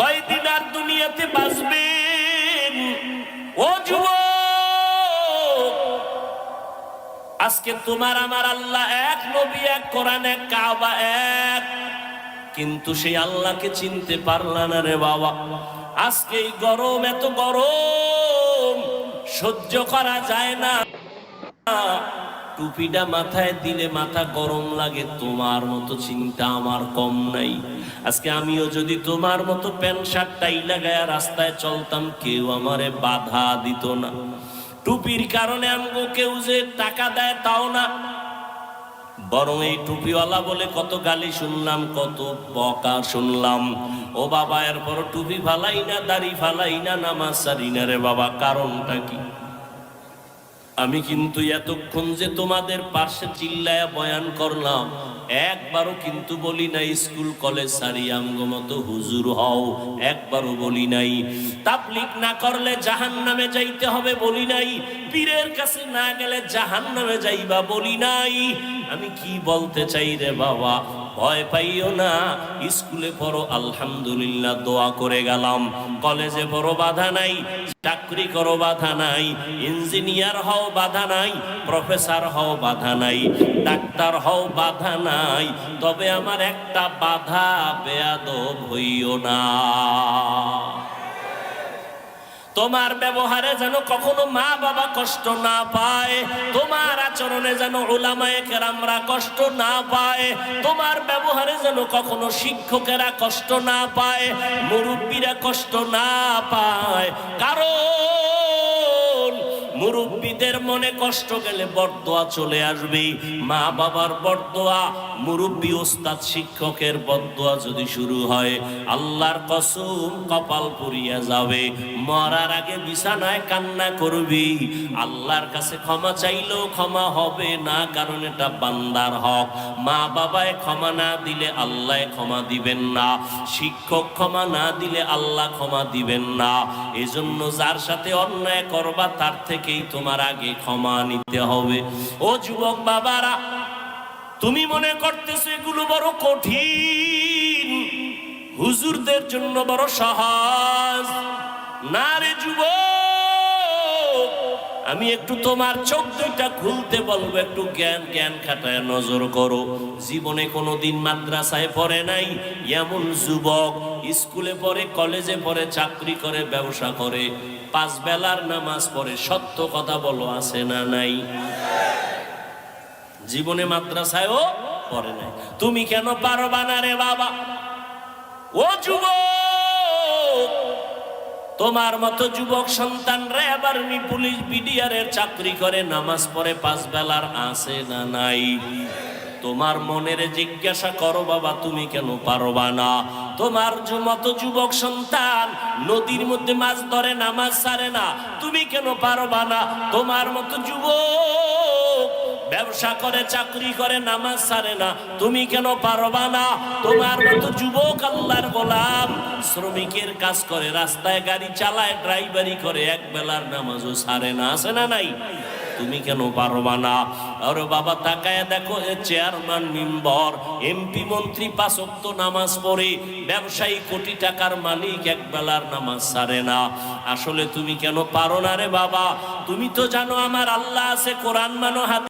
কয়দিন আর দুনিয়াতে বাঁচবেন? ও যুব আজকে তোমার আমার আল্লাহ এক নবী, এক কোরআন, এক কাবা, এক। কিন্তু সেই আল্লাহকে চিনতে পারলা না রে বাবা। আজকে এই গরম, এত গরম, সহ্য করা যায় না। টুপিটা মাথায় দিলে মাথা গরম লাগে, তোমার মতো চিন্তা আমার কম নাই। আজকে আমিও যদি তোমার মতো প্যান্ট শার্ট টাই লাগায় রাস্তায় চলতাম, কেউ আমারে বাধা দিত না। টুপির কারণে আমগো কেউ যে টাকা দেয় তাও না। বরং এই টুপিওয়ালা বলে কত গালি শুনলাম, কত বকা শুনলাম। ও বাবা এরপর টুপি ফালাই না, দাড়ি ফালাই না, নামাজ সারি না রে বাবা, কারণটা কি? আমি কিন্তু এতক্ষণ যে তোমাদের পাশে চিল্লায়া বয়ান করলাম, একবারও কিন্তু বলি নাই স্কুল কলেজ সারি আমগো মতো হুজুর হও, একবারও বলি নাই। তাবলিক না করলে জাহান নামে যাইতে হবে বলি নাই, পীরের কাছে না গেলে জাহান নামে যাইবা বলি নাই। আমি কি বলতে চাই রে বাবা? ভয় পাইও না। স্কুলে পড়ো, আলহামদুলিল্লাহ, দোয়া করে গেলাম। কলেজে পড়ো, বাধা নাই। চাকরি করো, বাধা নাই। ইঞ্জিনিয়ার হও, বাধা নাই। প্রফেসর হও, বাধা নাই। ডাক্তার হও, বাধা নাই। তবে আমার একটা বাধা, বেয়াদব হইও না। তোমার ব্যবহারে যেন কখনো মা বাবা কষ্ট না পায়, তোমার আচরণে যেন ওলামায়ে কেরামরা কষ্ট না পায়, তোমার ব্যবহারে যেন কখনো শিক্ষকেরা কষ্ট না পায়, মুরব্বীরা কষ্ট না পায়। কারণ মুরব্বীদের মনে কষ্ট গেলে বরদোয়া চলে আসবে। মা বাবার বরদোয়া, মুরব্বী ওস্তাদ শিক্ষকের বরদোয়া যদি শুরু হয়, আল্লাহর কসম কপাল পুরিয়া যাবে। মরার আগে বিছানায় কান্না করবি। আল্লাহর কাছে ক্ষমা চাইলেও ক্ষমা হবে না, কারণ এটা বান্দার হক। মা বাবায় ক্ষমা না দিলে আল্লাহ ক্ষমা দিবেন না। শিক্ষক ক্ষমা না দিলে আল্লাহ ক্ষমা দিবেন না। এজন্য যার সাথে অন্যায় করবা, তার থেকেই তোমার আগে ক্ষমা নিতে হবে। ও যুবক বাবারা, তুমি মনে করতেছো এগুলো বড় কঠিন, হুজুরদের জন্য বড় সহজ। না রে যুবক আমি একটু তোমার চোখ দুইটা খুলতে বলব, একটু জ্ঞান জ্ঞান খাটায় নজর করো। জীবনে কোনোদিন মাদ্রাসায় পড়ে নাই, এমন যুবক স্কুলে পড়ে, কলেজে পড়ে, চাকরি করে, ব্যবসা করে, পাঁচ বেলার নামাজ পড়ে, সত্য কথা বলো, আছে না নাই? জীবনে মাদ্রাসায়ও পড়ে নাই। তুমি কেন পারবা না রে বাবা? ও যুবক! তোমার মতো যুবক সন্তানরা এবার আবার পুলিশ বিডিআরের চাকরি করে, নামাজ পড়ে পাঁচ বেলার আছে না নাই? তোমার মনের জিজ্ঞাসা করো বাবা, তুমি কেন পারবা না? তোমার মতো যুবক সন্তান নদীর মধ্যে মাছ ধরে, নামাজ সারে না, তুমি কেন পারবা না? তোমার মতো যুবক ব্যবসা করে, চাকরি করে, নামাজ সারে না। তুমি কেন পারবা না? তোমার মতো যুবক আল্লাহর গোলাম। শ্রমিকের কাজ করে, রাস্তায় গাড়ি চালায়, ড্রাইভারি করে, এক বেলার নামাজও সারে না। আছে না নাই? তুমি কেন পারবা না? আর বাবা, তাকায় দেখো, এ চেয়ারম্যান, মেম্বর, এমপি, মন্ত্রী, পাঁচক্ত নামাজ পড়ে, ব্যবসায়ী কোটি টাকার মালিক, এক বেলার নামাজ সারে না। আসলে তুমি কেন পারো না রে বাবা? তুমি তো জানো আমার আল্লাহ আছে, কোরআন মানো হাতে